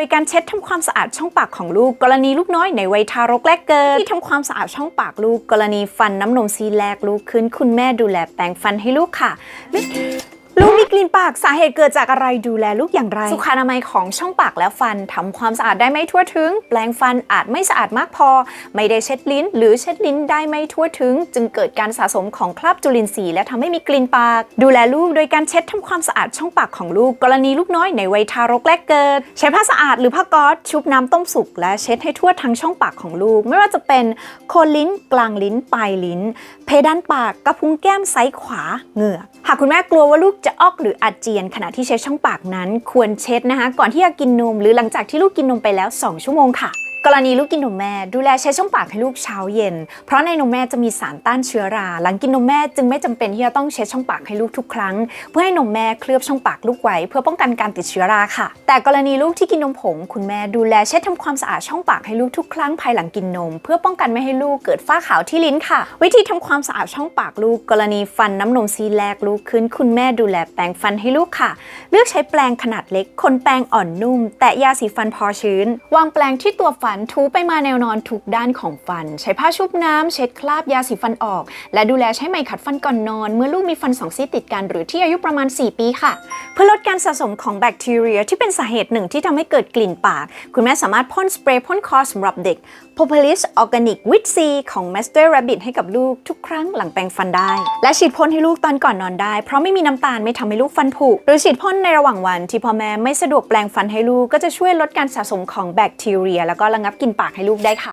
โดยการเช็ดทำความสะอาดช่องปากของลูก กรณีลูกน้อยในวัยทารกแรกเกิดที่ทำความสะอาดช่องปากลูก กรณีฟันน้ำนมซีแรกลูกขึ้น คุณแม่ดูแลแปรงฟันให้ลูกค่ะ ลูกมีกลิ่นปากสาเหตุเกิดจากอะไรดูแลลูกอย่างไร สุขอนามัยของช่องปากและฟันทำความสะอาดได้ไม่ทั่วถึง แปรงฟันอาจไม่สะอาดมากพอ ไม่ได้เช็ดลิ้น หรือเช็ดลิ้นได้ไม่ทั่วถึง จึงเกิดการสะสมของคราบจุลินทรีย์และทำให้มีกลิ่นปาก ดูแลลูกโดยการเช็ดทำความสะอาดช่องปากของลูกกรณีลูกน้อยในวัยทารกแรกเกิด ใช้ผ้าสะอาดหรือผ้าก๊อซชุบน้ำต้มสุกและเช็ดให้ทั่วทั้งช่องปากของลูก ไม่ว่าจะเป็นโคนลิ้น กลางลิ้นปลายลิ้น เพดานปากกระพุ้งแก้มไซ้ายขวาเหงือกหากคุณแม่กลัวว่าลูกจะออกหรืออาเจียน ขณะที่เช็ดช่องปากนั้น ควรเช็ดนะคะ ก่อนที่จะกินนมหรือหลังจากที่ลูกกินนมไปแล้ว 2 ชั่วโมงค่ะ กรณีลูกกินนมแม่ ดูแลใช้ช่องปากให้ลูกเช้าเย็น เพราะในนมแม่จะมีสารต้านเชื้อรา หลังกินนมแม่จึงไม่จำเป็นที่จะต้องเช็ดช่องปากให้ลูกทุกครั้ง เพื่อให้นมแม่เคลือบช่องปากลูกไว้เพื่อป้องกันการติดเชื้อราค่ะ แต่กรณีลูกที่กินนมผง คุณแม่ดูแลเช็ดทำความสะอาดช่องปากให้ลูกทุกครั้งภายหลังกินนม เพื่อป้องกันไม่ให้ลูกเกิดฝ้าขาวที่ลิ้นค่ะ วิธีทำความสะอาดช่องปากลูก กรณีฟันน้ำนมซีแรกลูกขึ้น คุณแม่ดูแลแปรงฟันให้ลูกค่ะ เลือกใช้แปรงขนาดเล็ก คนแปรงอ่อนนุ่ม แตะยาสีฟันพอชื้น วางแปรงที่ตัวฟันถูไปมาแนวนอนทุกด้านของฟัน ใช้ผ้าชุบน้ำเช็ดคราบยาสีฟันออก และดูแลใช้ไมขัดฟันก่อนนอน เมื่อลูกมีฟันสองซี่ติดกันหรือที่อายุประมาณ 4 ปีค่ะ เพื่อลดการสะสมของแบคทีเรียที่เป็นสาเหตุหนึ่งที่ทำให้เกิดกลิ่นปาก คุณแม่สามารถพ่นสเปรย์พ่นคอสำหรับเด็ก Propolis Organic with C ของ Master Rabbit ให้กับลูกทุกครั้งหลังแปรงฟันได้ และฉีดพ่นให้ลูกตอนก่อนนอนได้ เพราะไม่มีน้ำตาลไม่ทำให้ลูกฟันผุหรือฉีดพ่นในระหว่างวันที่พ่อแม่ไม่สะดวกแปรงฟันให้ลูกก็จะช่วยลดการสะสมของแบคทีเรีย แล้วก็ระงับกลิ่นปากให้ลูกได้ค่ะ